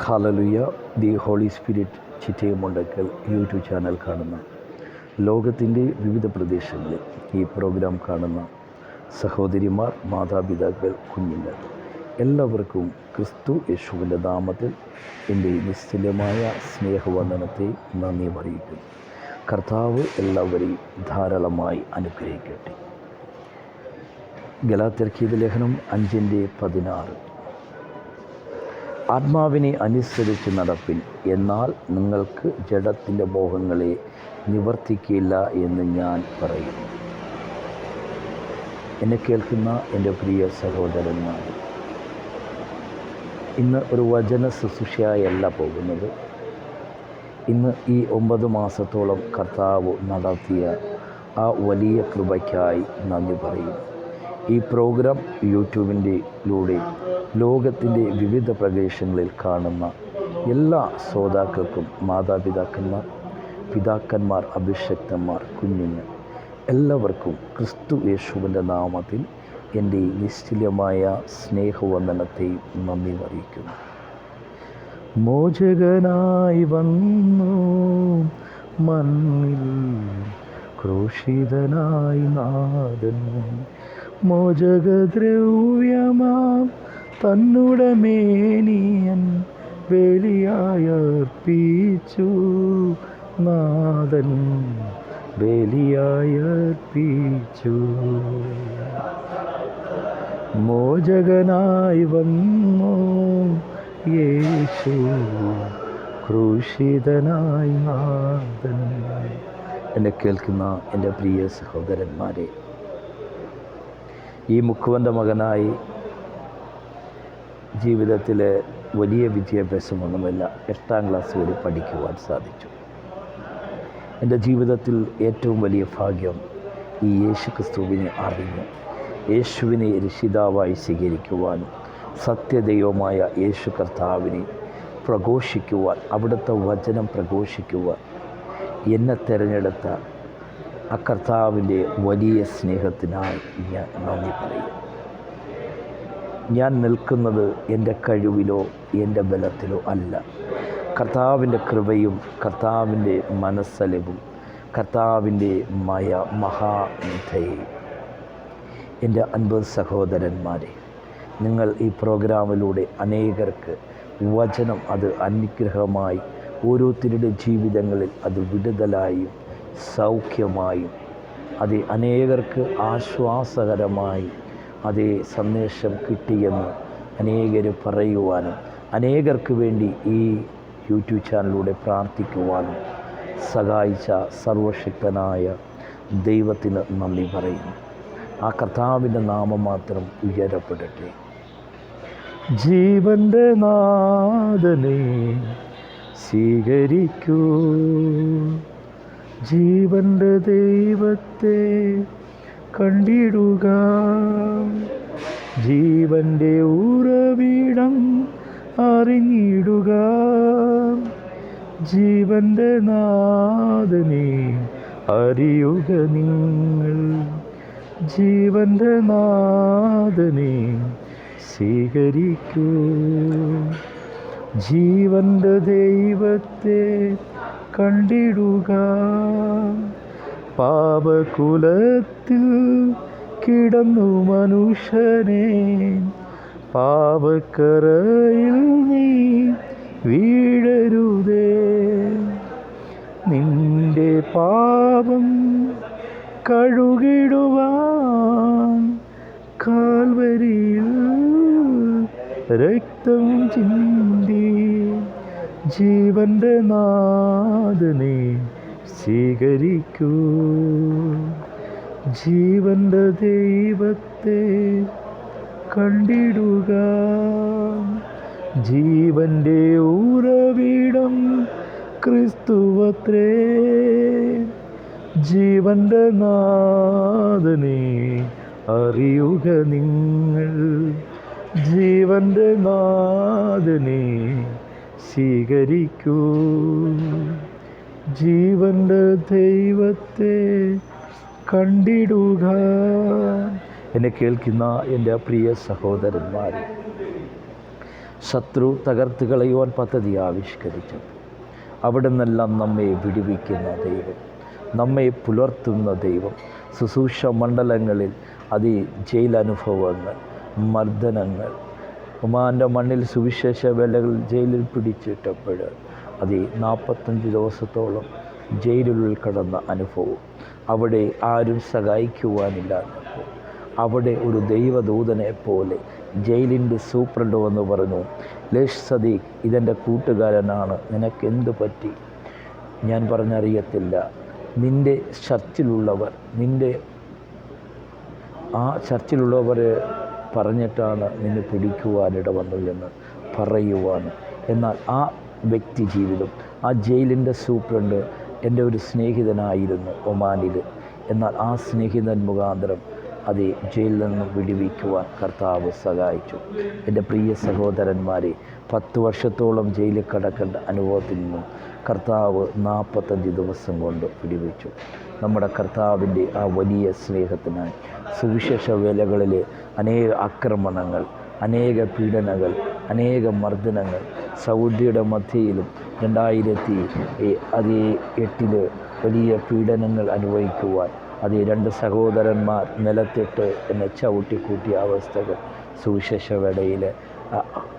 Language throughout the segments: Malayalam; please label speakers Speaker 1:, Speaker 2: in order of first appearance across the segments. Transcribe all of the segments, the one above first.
Speaker 1: Hallelujah the holy spirit Chittayamundakkal YouTube channel കാണുന്ന ലോകത്തിന്റെ വിവിധ പ്രദേശങ്ങളിൽ ഈ പ്രോഗ്രാം കാണുന്ന സഹോദരിമാർ മാതാപിതാക്കൾ കുഞ്ഞുങ്ങൾ എല്ലാവർക്കും ക്രിസ്തു യേശുവിന്റെ നാമത്തിൽ എന്റെ നിശ്ചലമായ സ്നേഹവന്ദനത്തെ നന്ദി അറിയിക്കുന്നു കർത്താവ് എല്ലാവരെയും ധാരാളമായി അനുഗ്രഹിക്കട്ടെ. ഗലാത്തിർക്കിയത് ലേഖനം അഞ്ചിന്റെ പതിനാറ്. ആത്മാവിനെ അനുസരിച്ച് നടപ്പിൻ എന്നാൽ നിങ്ങൾക്ക് ജഡത്തിന്റെ മോഹങ്ങളെ നിവർത്തിക്കില്ല എന്ന് ഞാൻ പറയുന്നു. എന്നെ കേൾക്കുന്ന എന്റെ പ്രിയ സഹോദരന്മാർ ഇന്ന് ഒരു വചന ശുശ്രൂഷയായല്ല പോകുന്നത്. ഇന്ന് ഈ ഒമ്പത് മാസത്തോളം കർത്താവ് നടത്തിയ ആ വലിയ കൃപയ്ക്കായി നന്ദി പറയും ഈ പ്രോഗ്രാം യൂട്യൂബിന്റെലൂടെ ലോകത്തിന്റെ വിവിധ പ്രദേശങ്ങളിൽ കാണുന്ന എല്ലാ ശ്രോതാക്കൾക്കും മാതാപിതാക്കന്മാർ പിതാക്കന്മാർ അഭിഷക്തന്മാർ കുഞ്ഞുങ്ങൾ എല്ലാവർക്കും ക്രിസ്തു യേശുവിന്റെ നാമത്തിൽ എന്റെ നിശ്ചലമായ സ്നേഹവന്ദനത്തെയും നന്ദി അറിയിക്കുന്നു. മോചകനായി വന്നു മണ്ണിൽ ക്രൂശിതനായി നാദൻ മോചകദ്രവ്യമാം തന്നുടമേനിയൻ ബലിയായർപ്പിച്ചു നാഥൻ ബലിയായർപ്പിച്ചു മോചകനായി വന്നു. യേശു ക്രൂശിതനായി നാഥൻ. എന്നെ കേൾക്കുന്ന എന്റെ പ്രിയ സഹോദരന്മാരെ ഈ മുക്കുവന്റെ മകനായി ജീവിതത്തിലെ വലിയ വിദ്യാഭ്യാസമൊന്നുമില്ല എട്ടാം ക്ലാസ് വരെ പഠിക്കുവാൻ സാധിച്ചു. എന്റെ ജീവിതത്തിൽ ഏറ്റവും വലിയ ഭാഗ്യം ഈ യേശു ക്രിസ്തുവിനെ അറിഞ്ഞു യേശുവിനെ രക്ഷിതാവായി സ്വീകരിക്കുവാനും സത്യദൈവമായ യേശു കർത്താവിനെ പ്രഘോഷിക്കുവാൻ അവിടുത്തെ വചനം പ്രഘോഷിക്കുവാൻ എന്നെ തിരഞ്ഞെടുത്ത ആ കർത്താവിന്റെ വലിയ സ്നേഹത്തിനായി ഞാൻ നന്ദി പറയും ഞാൻ നിൽക്കുന്നത് എന്റെ കഴിവിലോ എന്റെ ബലത്തിലോ അല്ല. കർത്താവിന്റെ കൃപയും കർത്താവിന്റെ മനസ്സലവും കർത്താവിന്റെ മയ മഹാനിധയും എന്റെ അൻപത് സഹോദരന്മാരെ നിങ്ങൾ ഈ പ്രോഗ്രാമിലൂടെ അനേകർക്ക് വചനം അത് അനുഗ്രഹമായി ഓരോരുത്തരുടെ ജീവിതങ്ങളിൽ അത് വിടുതലായും സൗഖ്യമായും അത് അനേകർക്ക് ആശ്വാസകരമായി അതേ സന്ദേശം കിട്ടിയെന്ന് അനേകർ പറയുവാനും അനേകർക്ക് വേണ്ടി ഈ യൂട്യൂബ് ചാനലിലൂടെ പ്രാർത്ഥിക്കുവാനും സഹായിച്ച സർവശക്തനായ ദൈവത്തിന് നന്ദി പറയുന്നു. ആ കർത്താവിന്റെ നാമം മാത്രം ഉയരപ്പെടട്ടെ. ജീവന്റെ നാഥനെ സ്വീകരിക്കൂ. ജീവന്റെ ദൈവത്തെ കണ്ടിടുക. ജീവന്റെ ഉറവിടം അറിഞ്ഞിടുക. ജീവന്റെ നാഥനെ അറിയുക നിങ്ങൾ. ജീവന്റെ നാഥനെ സ്വീകരിക്കൂ. ജീവന്റെ ദൈവത്തെ കണ്ടിടുക. പാപകുലത്തിൽ കിടന്നു മനുഷ്യനെ പാപക്കറയിൽ നീ വീഴരുതേ. നിന്റെ പാപം കഴുകിടുവാൻ കാൽവരിയിൽ രക്തം ചിന്തി ജീവന്റെ നാഥനെ സ്വീകരിക്കൂ. ജീവന്റെ ദൈവത്തെ കണ്ടിടുക. ജീവന്റെ ഉറവിടം ക്രിസ്തുവത്രേ. ജീവന്റെ നാഥനെ അറിയുക നിങ്ങൾ. ജീവന്റെ നാഥനെ സ്വീകരിക്കൂ. ജീവന്റെ ദൈവത്തെ കണ്ടിടുക. എന്നെ കേൾക്കുന്ന എന്റെ പ്രിയ സഹോദരന്മാർ
Speaker 2: ശത്രു തകർത്ത് കളയുവാൻ പദ്ധതി ആവിഷ്കരിച്ചു അവിടെ നിന്നെല്ലാം നമ്മെ വിടുവിക്കുന്ന ദൈവം നമ്മെ പുലർത്തുന്ന ദൈവം. ശുശ്രൂഷ മണ്ഡലങ്ങളിൽ അതി ജയിലനുഭവങ്ങൾ മർദ്ദനങ്ങൾ. ഉമാന്റെ മണ്ണിൽ സുവിശേഷ വേലകൾ ജയിലിൽ പിടിച്ചിട്ടപ്പോൾ അത് നാൽപ്പത്തഞ്ച് ദിവസത്തോളം ജയിലുള്ളിൽ കടന്ന അനുഭവം. അവിടെ ആരും സഹായിക്കുവാനില്ലാത്തപ്പോൾ അവിടെ ഒരു ദൈവദൂതനെ പോലെ ജയിലിന്റെ സൂപ്രണ്ട് വന്ന് പറഞ്ഞു ലേഷ് സദീഖ് ഇതെന്റെ കൂട്ടുകാരനാണ്. നിനക്കെന്ത് പറ്റി? ഞാൻ പറഞ്ഞറിയത്തില്ല. നിന്റെ ചർച്ചിലുള്ളവർ നിന്റെ ആ ചർച്ചിലുള്ളവർ പറഞ്ഞിട്ടാണ് നിന്നെ പിടിക്കുവാനിട വന്നു എന്ന് പറയുവാൻ. എന്നാൽ ആ വ്യക്തി ജീവിതം. ആ ജയിലിന്റെ സൂപ്രണ്ട് എന്റെ ഒരു സ്നേഹിതനായിരുന്നു ഒമാനിൽ. എന്നാൽ ആ സ്നേഹിതൻ മുഖാന്തരം അത് ജയിലിൽ നിന്നും വിടുവിക്കുവാൻ കർത്താവ് സഹായിച്ചു. എന്റെ പ്രിയ സഹോദരന്മാരെ പത്ത് വർഷത്തോളം ജയിലിൽ കിടക്കേണ്ട അനുഭവത്തിൽ നിന്നും കർത്താവ് നാൽപ്പത്തഞ്ച് ദിവസം കൊണ്ട് വിടുവിച്ചു. നമ്മുടെ കർത്താവിന്റെ ആ വലിയ സ്നേഹത്തിനായി സുവിശേഷ വേലകളിലെ അനേക ആക്രമണങ്ങൾ അനേക പീഡനങ്ങൾ അനേക മർദ്ദനങ്ങൾ സൗദിയുടെ മധ്യയിലും രണ്ടായിരത്തി അത് എട്ടിൽ വലിയ പീഡനങ്ങൾ അനുഭവിക്കുവാൻ അത് രണ്ട് സഹോദരന്മാർ നിലത്തിട്ട് എന്നെ ചവിട്ടിക്കൂട്ടിയ അവസ്ഥകൾ സുവിശേഷവേടയിൽ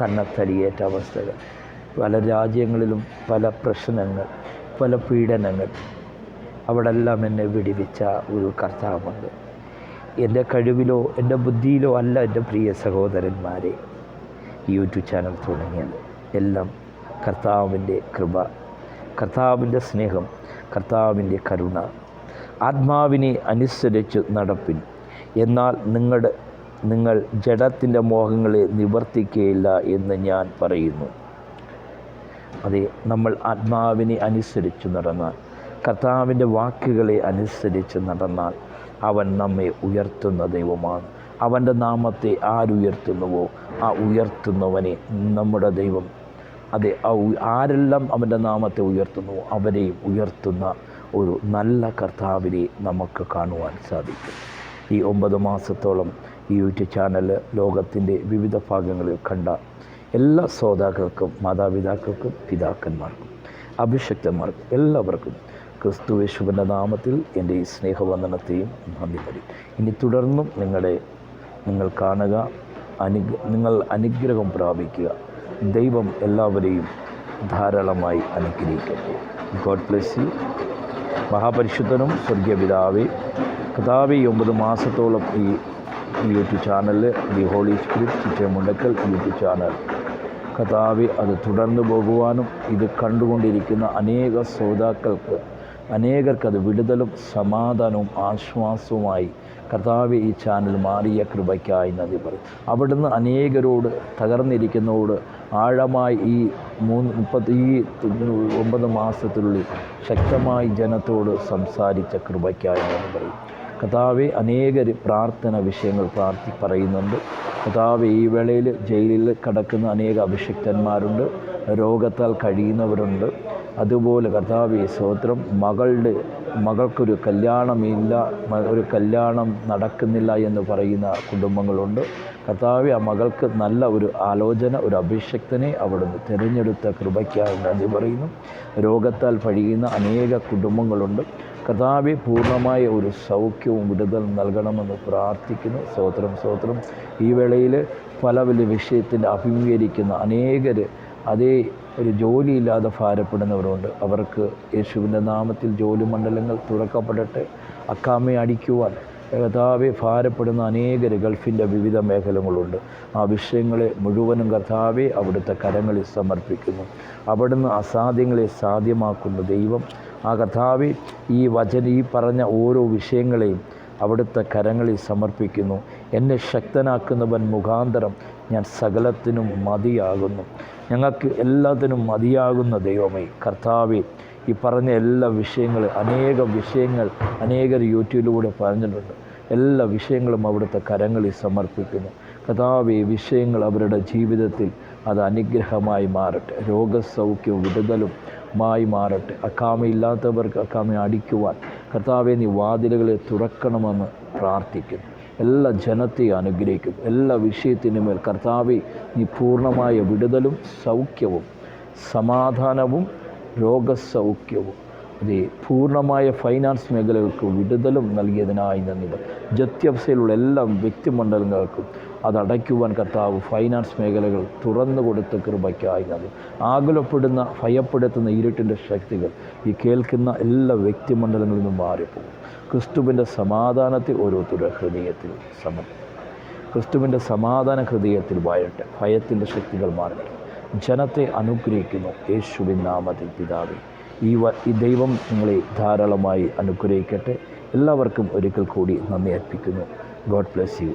Speaker 2: കണ്ണത്തടിയേറ്റ അവസ്ഥകൾ പല രാജ്യങ്ങളിലും പല പ്രശ്നങ്ങൾ പല പീഡനങ്ങൾ. അവിടെല്ലാം എന്നെ വിടിവിച്ച ഒരു കർത്താവുണ്ട്. എന്റെ കഴിവിലോ എന്റെ ബുദ്ധിയിലോ അല്ല എന്റെ പ്രിയ സഹോദരന്മാരെ. യൂട്യൂബ് ചാനൽ തുടങ്ങിയത്. എല്ലാം കർത്താവിന്റെ കൃപ കർത്താവിന്റെ സ്നേഹം കർത്താവിന്റെ കരുണ ആത്മാവിനെ അനുസരിച്ച് നടപ്പിൻ. എന്നാൽ നിങ്ങളുടെ നിങ്ങൾ ജഡത്തിന്റെ മോഹങ്ങളെ നിവർത്തിക്കുകയില്ല എന്ന് ഞാൻ പറയുന്നു. അതെ നമ്മൾ ആത്മാവിനെ അനുസരിച്ച് നടന്നാൽ കർത്താവിന്റെ വാക്കുകളെ അനുസരിച്ച് നടന്നാൽ അവൻ നമ്മെ ഉയർത്തുന്ന ദൈവമാണ്. അവന്റെ നാമത്തെ ആരുയർത്തുന്നുവോ? ആ ഉയർത്തുന്നവനെ നമ്മുടെ ദൈവം. അതെ ആരെല്ലാം അവന്റെ നാമത്തെ ഉയർത്തുന്നുവോ അവരെയും ഉയർത്തുന്ന ഒരു നല്ല കർത്താവിനെ നമുക്ക് കാണുവാൻ സാധിക്കും. ഈ ഒമ്പത് മാസത്തോളം ഈ യൂട്യൂബ് ചാനൽ ലോകത്തിന്റെ വിവിധ ഭാഗങ്ങളിൽ കണ്ട എല്ലാ ശ്രോതാക്കൾക്കും മാതാപിതാക്കൾക്കും പിതാക്കന്മാർക്കും അഭിഷക്തന്മാർക്കും എല്ലാവർക്കും ക്രിസ്തു യേശുവിന്റെ നാമത്തിൽ എന്റെ ഈ സ്നേഹവന്ദനത്തെയും നന്ദി പറയും ഇനി തുടർന്നും നിങ്ങളുടെ നിങ്ങൾ കാണുക നിങ്ങൾ അനുഗ്രഹം പ്രാപിക്കുക. ദൈവം എല്ലാവരെയും ധാരാളമായി അനുഗ്രഹിക്കട്ടെ. ഗോഡ് ബ്ലെസ് യു മഹാപരിശുദ്ധനും സ്വർഗീയ പിതാവേ കഥാവി ഒമ്പത് മാസത്തോളം ഈ യൂട്യൂബ് ചാനലിൽ the holy spirit Chittamundakkal YouTube channel കഥാവി അത് തുടർന്നു പോകുവാനും ഇത് കണ്ടുകൊണ്ടിരിക്കുന്ന അനേക ശ്രോതാക്കൾക്ക് അനേകർക്ക് അത് വിടുതലും സമാധാനവും ആശ്വാസവുമായി കർത്താവ് ഈ ചാനൽ മാറിയ കൃപയ്ക്കായി നന്ദി പറയും. അവിടുന്ന് അനേകരോട് തകർന്നിരിക്കുന്നതോട് ആഴമായി ഈ മൂന്ന് മുപ്പത്തി ഈ ഒമ്പത് മാസത്തിനുള്ളിൽ ശക്തമായി ജനത്തോട് സംസാരിച്ച കൃപയ്ക്കായി നന്ദി പറയും. കഥാവെ അനേകർ പ്രാർത്ഥന വിഷയങ്ങൾ പ്രാർത്ഥി പറയുന്നുണ്ട്. കഥാവ് ഈ വേളയിൽ ജയിലിൽ കിടക്കുന്ന അനേക അഭിഷിക്തന്മാരുണ്ട്. രോഗത്താൽ കഴിയുന്നവരുണ്ട്. അതുപോലെ കർത്താവി സ്തോത്രം മകളുടെ മകൾക്കൊരു കല്യാണമില്ല ഒരു കല്യാണം നടക്കുന്നില്ല എന്ന് പറയുന്ന കുടുംബങ്ങളുണ്ട്. കർത്താവെ ആ മകൾക്ക് നല്ല ഒരു ആലോചന ഒരു അഭിഷക്തനെ അവിടുന്ന് തിരഞ്ഞെടുത്ത കൃപയ്ക്കായി നന്ദി പറയുന്നു. രോഗത്താൽ കഴിയുന്ന അനേക കുടുംബങ്ങളുണ്ട്. കർത്താവെ പൂർണമായ ഒരു സൗഖ്യവും വിടുതൽ നൽകണമെന്ന് പ്രാർത്ഥിക്കുന്നു. സ്തോത്രം സ്തോത്രം ഈ വേളയിൽ പല വലിയ വിഷയത്തിൽ അഭിമുഖീകരിക്കുന്ന അനേകർ അതേ ഒരു ജോലിയില്ലാതെ ഭാരപ്പെടുന്നവരുണ്ട്. അവർക്ക് യേശുവിന്റെ നാമത്തിൽ ജോലി മണ്ഡലങ്ങൾ തുറക്കപ്പെടട്ടെ. അക്കാമയെ അടിക്കുവാൻ കർത്താവെ ഭാരപ്പെടുന്ന അനേകർ ഗൾഫിന്റെ വിവിധ മേഖലകളുണ്ട്. ആ വിഷയങ്ങളെ മുഴുവനും കർത്താവെ അവിടുത്തെ കരങ്ങളിൽ സമർപ്പിക്കുന്നു. അവിടുന്ന് അസാധ്യങ്ങളെ സാധ്യമാക്കുന്ന ദൈവം ആ കർത്താവെ ഈ വചന ഈ പറഞ്ഞ ഓരോ വിഷയങ്ങളെയും അവിടുത്തെ കരങ്ങളിൽ സമർപ്പിക്കുന്നു. എന്നെ ശക്തനാക്കുന്നവൻ മുഖാന്തരം ഞാൻ സകലത്തിനും മതിയാകുന്നു. ഞങ്ങൾക്ക് എല്ലാത്തിനും മതിയാകുന്ന ദൈവമേ കർത്താവെ ഈ പറഞ്ഞ എല്ലാ വിഷയങ്ങളും അനേക വിഷയങ്ങൾ അനേകർ യൂട്യൂബിലൂടെ പറഞ്ഞിട്ടുണ്ട്. എല്ലാ വിഷയങ്ങളും അവിടുത്തെ കരങ്ങളിൽ സമർപ്പിക്കുന്നു. കഥാവി വിഷയങ്ങൾ അവരുടെ ജീവിതത്തിൽ അത് അനുഗ്രഹമായി മാറട്ടെ. രോഗസൗഖ്യവും വിടുതലും മായി മാറട്ടെ. അക്കാമയില്ലാത്തവർക്ക് അക്കാമ അടിക്കുവാൻ കർത്താവെ നീ വാതിലുകളെ തുറക്കണമെന്ന് പ്രാർത്ഥിക്കുന്നു. എല്ലാ ജനത്തെയും അനുഗ്രഹിക്കും എല്ലാ വിഷയത്തിനുമേൽ കർത്താവെ നീ പൂർണമായ വിടുതലും സൗഖ്യവും സമാധാനവും രോഗസൗഖ്യവും അതെ പൂർണമായ ഫൈനാൻസ് മേഖലകൾക്ക് വിടുതലും നൽകിയതിനായി നന്ദി. ജത്യവസ്ഥയിലുള്ള എല്ലാ വ്യക്തിമണ്ഡലങ്ങൾക്കും അതടയ്ക്കുവാൻ കർത്താവ് ഫൈനാൻസ് മേഖലകൾ തുറന്നു കൊടുത്ത് കൃപയ്ക്കായി നന്ദി ആകുലപ്പെടുന്ന ഭയപ്പെടുത്തുന്ന ഇരുട്ടിന്റെ ശക്തികൾ ഈ കേൾക്കുന്ന എല്ലാ വ്യക്തിമണ്ഡലങ്ങളിൽ നിന്നും മാറിപ്പോകും. ക്രിസ്തുവിന്റെ സമാധാനത്തെ ഓരോരുത്തരുടെ ഹൃദയത്തിൽ സമർപ്പിക്കും. ക്രിസ്തുവിന്റെ സമാധാന ഹൃദയത്തിൽ വാഴട്ടെ. ഭയത്തിന്റെ ശക്തികൾ മാറട്ടെ. ജനത്തെ അനുഗ്രഹിക്കുന്നു. യേശുവിൻ നാമത്തിൽ പിതാവേ ഈ ഈ ദൈവം നിങ്ങളെ ധാരാളമായി അനുഗ്രഹിക്കട്ടെ. എല്ലാവർക്കും ഒരിക്കൽ കൂടി നന്ദി അർപ്പിക്കുന്നു. God bless you